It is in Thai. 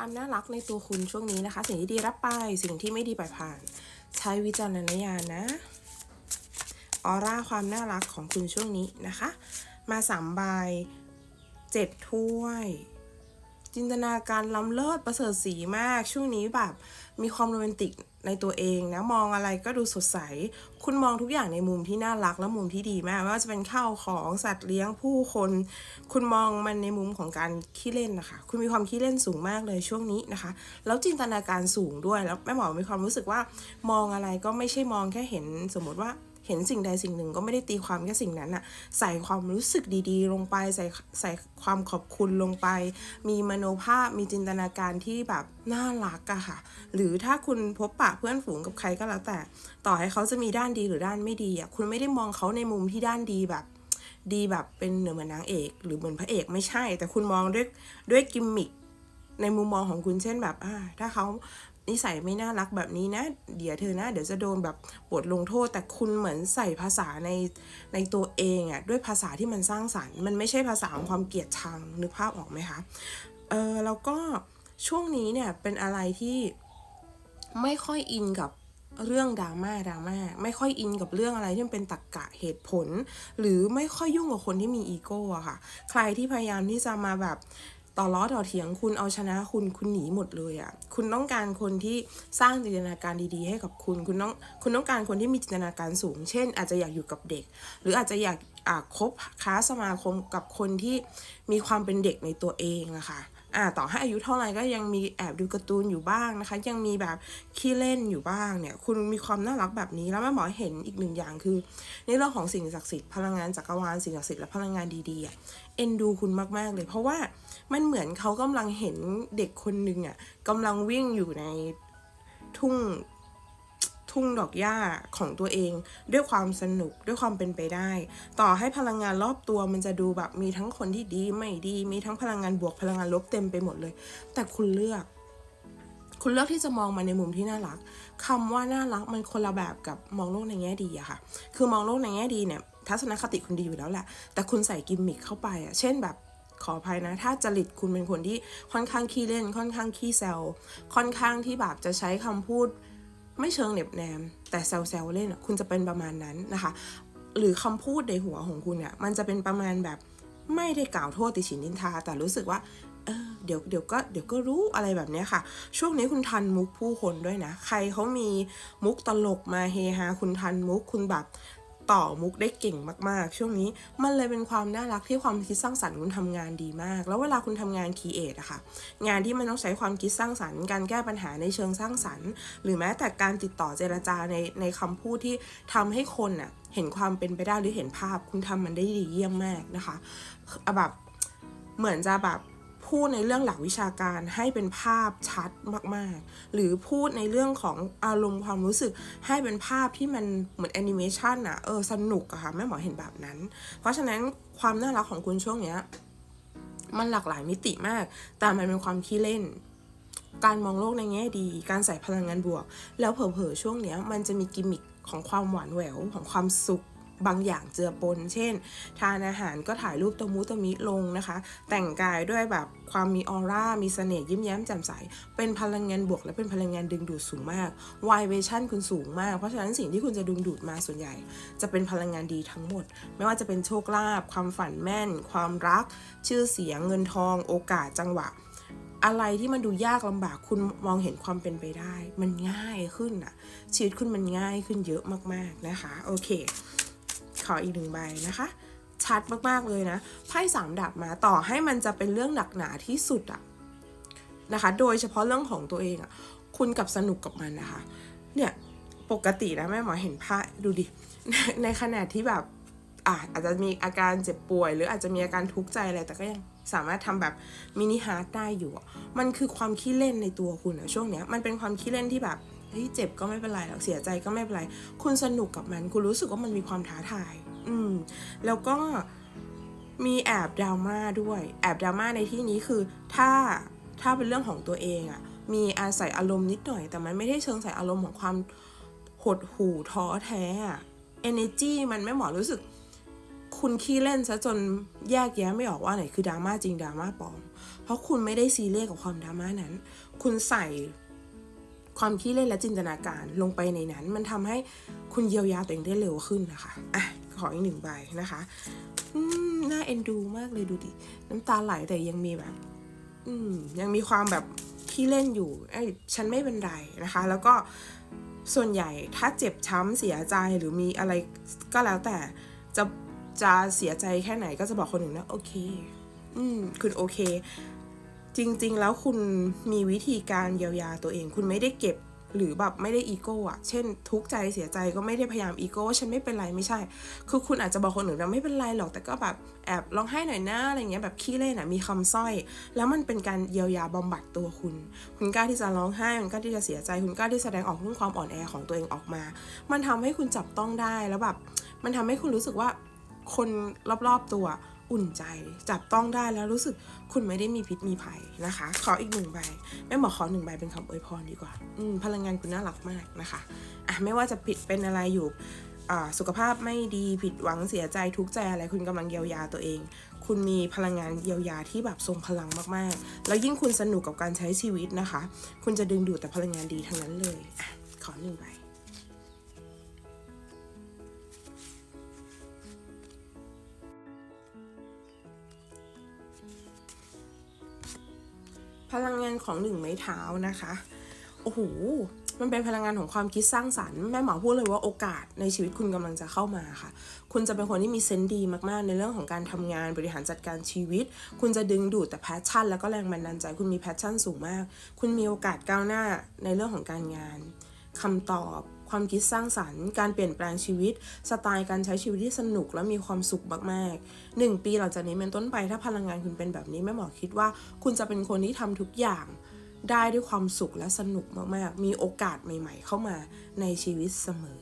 ความน่ารักในตัวคุณช่วงนี้นะคะ สิ่งที่ดีรับไป สิ่งที่ไม่ดีปล่อยผ่าน ใช้วิจารณญาณนะ ออร่าความน่ารักของคุณช่วงนี้นะคะ มาสามใบเจ็ดถ้วย จินตนาการล้ำเลิศประเสริฐสีมาก ช่วงนี้แบบมีความโรแมนติก ในตัวเองนะมองอะไรก็ดูสดใส คุณมองทุกอย่างในมุมที่น่ารักและมุมที่ดีมากไม่ว่าจะเป็นข้าวของสัตว์เลี้ยงผู้คน คุณมองมันในมุมของการขี้เล่นนะคะ คุณมีความขี้เล่นสูงมากเลยช่วงนี้นะคะ แล้วจินตนาการสูงด้วยแล้วแม่หมอมีความรู้สึกว่ามองอะไรก็ไม่ใช่มองแค่เห็นสมมติว่า เห็นสิ่งใดสิ่งหนึ่งก็ไม่ได้ตีความแค่สิ่งนั้นอะใส่ความรู้สึกดีๆ ลงไปใส่ใส่ความขอบคุณลงไป มีมโนภาพมีจินตนาการที่แบบน่ารักอะค่ะ หรือถ้าคุณพบปะเพื่อนฝูงกับใครก็แล้วแต่ ต่อให้เขาจะมีด้านดีหรือด้านไม่ดีอะคุณไม่ได้มองเขาในมุมที่ด้านดีแบบดีแบบเป็นเหมือนนางเอก หรือเหมือนพระเอกไม่ใช่ แต่คุณมองด้วยด้วยกิมมิคในมุมมองของคุณเช่นแบบอ่าถ้าเขา นิสัยไม่น่ารักแบบนี้นะ เดี๋ยวเธอนะเดี๋ยวจะโดนแบบบทลงโทษ แต่คุณเหมือนใส่ภาษาในในตัวเองอะด้วยภาษาที่มันสร้างสรรค์ มันไม่ใช่ภาษาของความเกลียดชังนึกภาพออกไหมคะเออแล้วก็ช่วงนี้เนี่ยเป็นอะไรที่ไม่ค่อยอินกับเรื่องดราม่าดราม่าไม่ค่อยอินกับเรื่องอะไรที่มันเป็นตรรกกะเหตุผล หรือไม่ค่อยยุ่งกับคนที่มีอีโก้อะค่ะ ใครที่พยายามที่จะมาแบบ ต่อล้อต่อเถียงคุณเอาชนะคุณคุณหนีหมดเลยอะคุณต้องการคนที่สร้างจินตนาการดีๆ ให้กับคุณ คุณต้องคุณต้องการคนที่มีจินตนาการสูง เช่น อาจจะอยากอยู่กับเด็ก หรืออาจจะอยากอ่าคบค้าสมาคมกับคนที่มีความเป็นเด็กในตัวเองอะค่ะ อ่าต่อให้อายุเท่าไหร่ก็ยังมีแอบดูการ์ตูนอยู่บ้างนะคะ ยังมีแบบขี้เล่นอยู่บ้างเนี่ย คุณมีความน่ารักแบบนี้แล้วแม่หมอเห็นอีกหนึ่งอย่างคือ ในเรื่องของสิ่งศักดิ์สิทธิ์พลังงานจักรวาลสิ่งศักดิ์สิทธิ์และพลังงานดีๆอะเอ็นดูคุณมากๆเลยเพราะว่ามันเหมือนเขากำลังเห็นเด็กคนหนึ่งอะกำลังวิ่งอยู่ในทุ่ง ทุ่งดอกหญ้าของตัวเอง ด้วยความสนุกด้วยความเป็นไปได้ ต่อให้พลังงานรอบตัวมันจะดูแบบมีทั้งคนที่ดีไม่ดี มีทั้งพลังงานบวกพลังงานลบเต็มไปหมดเลย แต่คุณเลือก คุณเลือกที่จะมองมันในมุมที่น่ารักคำว่าน่ารักมันคนละแบบกับมองโลกในแง่ดีอะค่ะ คือมองโลกในแง่ดีเนี่ยทัศนคติคุณดีอยู่แล้วแหละ แต่คุณใส่กิมมิคเข้าไปอะเช่นแบบขออภัยนะ ถ้าจริตคุณเป็นคนที่ค่อนข้างขี้เล่น ค่อนข้างขี้แซว ค่อนข้างที่แบบจะใช้คำพูด ไม่เชิงเหน็บแนม แต่แซวๆเล่นคุณจะเป็นประมาณนั้นนะคะ หรือคำพูดในหัวของคุณเนี่ยมันจะเป็นประมาณแบบไม่ได้กล่าวโทษติฉินนินทา แต่รู้สึกว่าเออเดี๋ยวเดี๋ยวก็เดี๋ยวก็รู้อะไรแบบนี้ค่ะ ช่วงนี้คุณทันมุกผู้คนด้วยนะ ใครเขามีมุกตลกมาเฮฮาคุณทันมุกคุณแบบ ต่อมุกได้เก่งมากๆ ช่วงนี้มันเลยเป็นความน่ารักที่ความคิดสร้างสรรค์คุณทำงานดีมาก แล้วเวลาคุณทำงานคีเอทอะค่ะ งานที่มันต้องใช้ความคิดสร้างสรรค์ การแก้ปัญหาในเชิงสร้างสรรค์ หรือแม้แต่การติดต่อเจรจาในในคำพูดที่ทำให้คนอะเห็นความเป็นไปได้หรือเห็นภาพ คุณทำมันได้ดีเยี่ยมมากนะคะแบบเหมือนจะแบบ พูดในเรื่องหลักวิชาการให้เป็นภาพชัดมากๆ หรือพูดในเรื่องของอารมณ์ความรู้สึกให้เป็นภาพที่มันเหมือนแอนิเมชันอะเออสนุกอะค่ะแม่หมอเห็นแบบนั้น เพราะฉะนั้นความน่ารักของคุณช่วงเนี้ยมันหลากหลายมิติมาก แต่มันเป็นความขี้เล่น การมองโลกในแง่ดี การใส่พลังงานบวก แล้วเผลอๆช่วงเนี้ยมันจะมีกิมมิคของความหวานแหววของความสุข บางอย่างเจือปน เช่น ทานอาหารก็ถ่ายรูปตะมุตะมิลงนะคะ แต่งกายด้วยแบบความมีออร่า มีเสน่ห์ยิ้มแย้มแจ่มใส เป็นพลังงานบวกและเป็นพลังงานดึงดูดสูงมากวายเวชั่นคุณสูงมาก เพราะฉะนั้นสิ่งที่คุณจะดึงดูดมาส่วนใหญ่ จะเป็นพลังงานดีทั้งหมด ไม่ว่าจะเป็นโชคลาภ ความฝันแม่น ความรัก ชื่อเสียง เงินทอง โอกาส จังหวะอะไรที่มันดูยากลำบากคุณมองเห็นความเป็นไปได้ มันง่ายขึ้นอะชีวิตคุณมันง่ายขึ้นเยอะมากๆนะคะ โอเค ขออีกหนึ่งใบนะคะ ชัดมากๆเลยนะไพ่สามดาบมาต่อให้มันจะเป็นเรื่องหนักหนาที่สุดอะนะคะ โดยเฉพาะเรื่องของตัวเองอะคุณกับสนุกกับมันนะคะ เนี่ยปกตินะแม่หมอเห็นไพ่ดูดิในขณะที่แบบอาจจะมีอาการเจ็บป่วย หรืออาจจะมีอาการทุกข์ใจอะไรแต่ก็ยังสามารถทำแบบมินิฮาร์ดได้อยู่อะมันคือความขี้เล่นในตัวคุณอะช่วงเนี้ยมันเป็นความขี้เล่นที่แบบ ฮ้ยเจ็บก็ไม่เป็นไรหรอกเสียใจก็ไม่เป็นไร คุณสนุกกับมัน คุณรู้สึกว่ามันมีความท้าทาย อืม แล้วก็มีแอบดราม่าด้วย แอบดราม่าในที่นี้คือ ถ้าถ้าเป็นเรื่องของตัวเองอะมีอาศัยอารมณ์นิดหน่อย แต่มันไม่ได้เชิงใส่อารมณ์ของความหดหู่ท้อแท้อะ energy มันไม่เหมอรู้สึก คุณขี้เล่นซะจนแยกแยะไม่ออกว่าไหนคือดราม่าจริงดราม่าปลอม เพราะคุณไม่ได้ซีเรียสกับความดราม่านั้น คุณใส่ ความขี้เล่นและจินตนาการลงไปในนั้น มันทำให้คุณเยียวยาตัวเองได้เร็วขึ้นนะคะอะขออีกหนึ่งใบนะคะน่าเอ็นดูมากเลยดูดิน้ำตาไหลแต่ยังมีแบบ อืมยังมีความแบบขี้เล่นอยู่เอ้ฉันไม่เป็นไรนะคะ แล้วก็ส่วนใหญ่ถ้าเจ็บช้ำเสียใจหรือมีอะไรก็แล้วแต่จะจะเสียใจแค่ไหนก็จะบอกคนอื่นนะโอเค อืมคุณโอเค จริง ๆ แล้วคุณมีวิธีการเยียวยาตัวเอง คุณไม่ได้เก็บหรือแบบไม่ได้อีโก้อะเช่น ทุกข์ใจเสียใจก็ไม่ได้พยายามอีโก้ว่าฉันไม่เป็นไรไม่ใช่ คือคุณอาจจะบอกคนอื่นว่าไม่เป็นไรหรอกแต่ก็แบบแอบร้องไห้หน่อยนะอะไรเงี้ยแบบขี้เล่นอะมีคำสร้อย แล้วมันเป็นการเยียวยาบำบัดตัวคุณ คุณกล้าที่จะร้องไห้คุณกล้าที่จะเสียใจ คุณกล้าที่แสดงออกเรื่องความอ่อนแอของตัวเองออกมา มันทำให้คุณจับต้องได้แล้วแบบมันทำให้คุณรู้สึกว่าคนรอบๆตัว อุ่นใจ จับต้องได้แล้วรู้สึกคุณไม่ได้มีพิษมีภัยนะคะ ขออีกหนึ่งใบแม่หมอขอหนึ่งใบเป็นคำอวยพรดีกว่า อืมพลังงานคุณน่ารักมากนะคะอะไม่ว่าจะผิดเป็นอะไรอยู่สุขภาพไม่ดีผิดหวังเสียใจทุกข์ใจอะไรคุณกำลังเยียวยาตัวเอง คุณมีพลังงานเยียวยาที่แบบทรงพลังมากๆ แล้วยิ่งคุณสนุกกับการใช้ชีวิตนะคะ คุณจะดึงดูดแต่พลังงานดีทั้งนั้นเลยอขอหนึ่งใบ พลังงานของหนึ่งไม้เท้านะคะ โอ้โห มันเป็นพลังงานของความคิดสร้างสรรค์ แม่หมอพูดเลยว่าโอกาสในชีวิตคุณกำลังจะเข้ามาค่ะ คุณจะเป็นคนที่มีเซนส์ดีมากๆ ในเรื่องของการทำงานบริหารจัดการชีวิต คุณจะดึงดูดแต่แพชชั่น แล้วก็แรงบันดาลใจ คุณมีแพชชั่นสูงมาก คุณมีโอกาสก้าวหน้าในเรื่องของการงานคำตอบ ความคิดสร้างสรรค์ การเปลี่ยนแปลงชีวิต สไตล์การใช้ชีวิตที่สนุกและมีความสุขมากๆหนึ่งปีหลังจากนี้เป็นต้นไปถ้าพลังงานคุณเป็นแบบนี้แม่หมอคิดว่า คุณจะเป็นคนที่ทำทุกอย่างได้ด้วยความสุขและสนุกมากๆ มีโอกาสใหม่ ๆ เข้ามาในชีวิตเสมอ